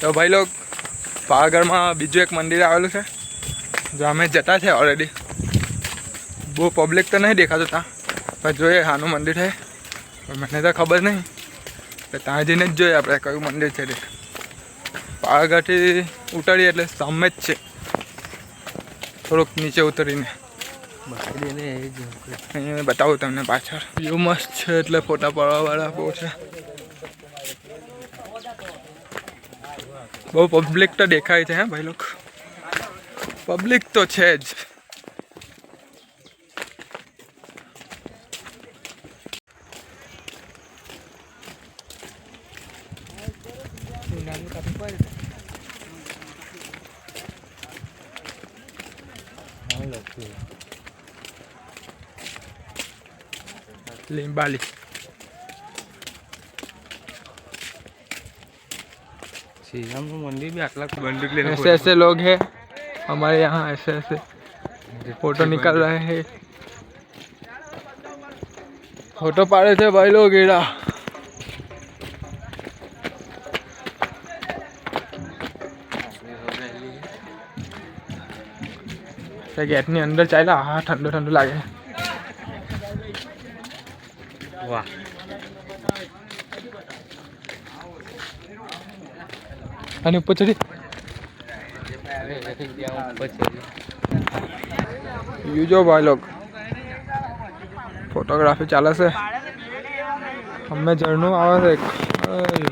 તો ભાઈ લોક પાવાગઢમાં બીજું એક મંદિર આવેલું છે જો અમે જતા છે ઓલરેડી બહુ પબ્લિક તો નહીં દેખાતું ત્યાં પણ જોઈએ આનું મંદિર છે. મને તો ખબર નહીં તો ત્યાં જઈને જ જોઈએ આપણે કયું મંદિર છે તે. પાવાગઢથી ઉતરીએ એટલે સામે જ છે. થોડુંક નીચે ઉતરીને. બતાવું તમને પાછળ. વ્યૂ મસ્ત છે એટલે ફોટા પાડવાવાળા બહુ છે. બહુ પબ્લિક તો દેખાય છે હે ભાઈ લોકો પબ્લિક તો છે જ લીંબાલી चाहिए हमको तो मंदिर भी आठ लाख बंदूक लेना ऐसे ऐसे लोग हैं हमारे यहाँ ऐसे ऐसे फ़ोटो निकल रहे हैं। फ़ोटो पा रहे थे भाई लोग गेड़ा गेट नहीं अंदर चाहिए हाँ, ठंडो ठंडो लागे। वाह। અને ઉપર ચડી યુ જો ભાઈ લોગ ફોટોગ્રાફી ચાલે છે અમે ઝરણું આવે છે અય.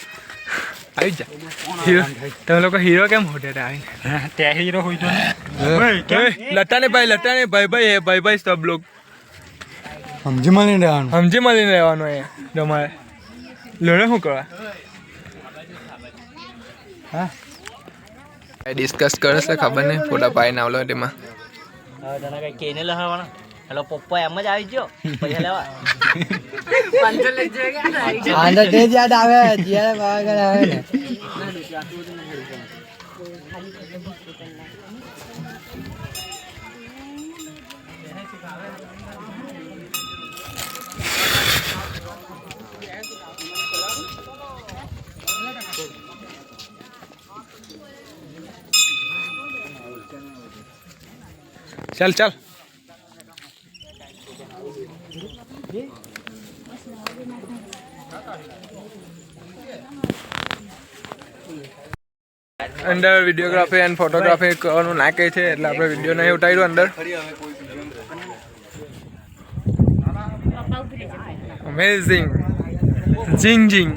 આવી જા હીરો તમે લોકો હીરો કેમ હોટે આવીને ત્યાં હીરો હોય તો લટાને ભાઈ લટાને ભાઈ ભાઈ હે ભાઈ ભાઈ સબ લોગ સમજી મળી રહેવાનું સમજી મળીને રહેવાનું એ તમારે લડે શું કરવા હા ડિસ્કસ કરે છે ખબર નહીં ફોટા પાડીને આવલો તેમાં તને કઈ કેને લહાવાના હેલો પપ્પા એમ જ આવી ગયો? પૈસા લેવા? આંધા તે જ યાદ આવે જ્યારે પાવાગઢ આવે ને. ચાલ ચાલ. અંદર વિડીયોગ્રાફી એન્ડ ફોટોગ્રાફી કરવાનું નાખે છે, એટલે આપણે વીડિયો નહીં ઉતાર્યું અંદર. અમેઝિંગ જીંગ જીંગ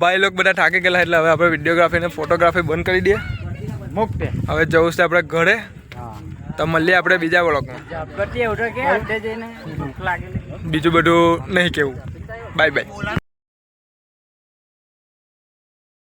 ભાઈ લોકો બધા થાકી ગયેલા એટલે હવે આપણે વિડીયોગ્રાફી અને ફોટોગ્રાફી બંધ કરી દઈએ. મુક્ત. હવે જવું છે આપણે ઘરે. તો મળીએ આપણે બીજા બ્લોગમાં બીજું બધું નહીં કેવું. Bye bye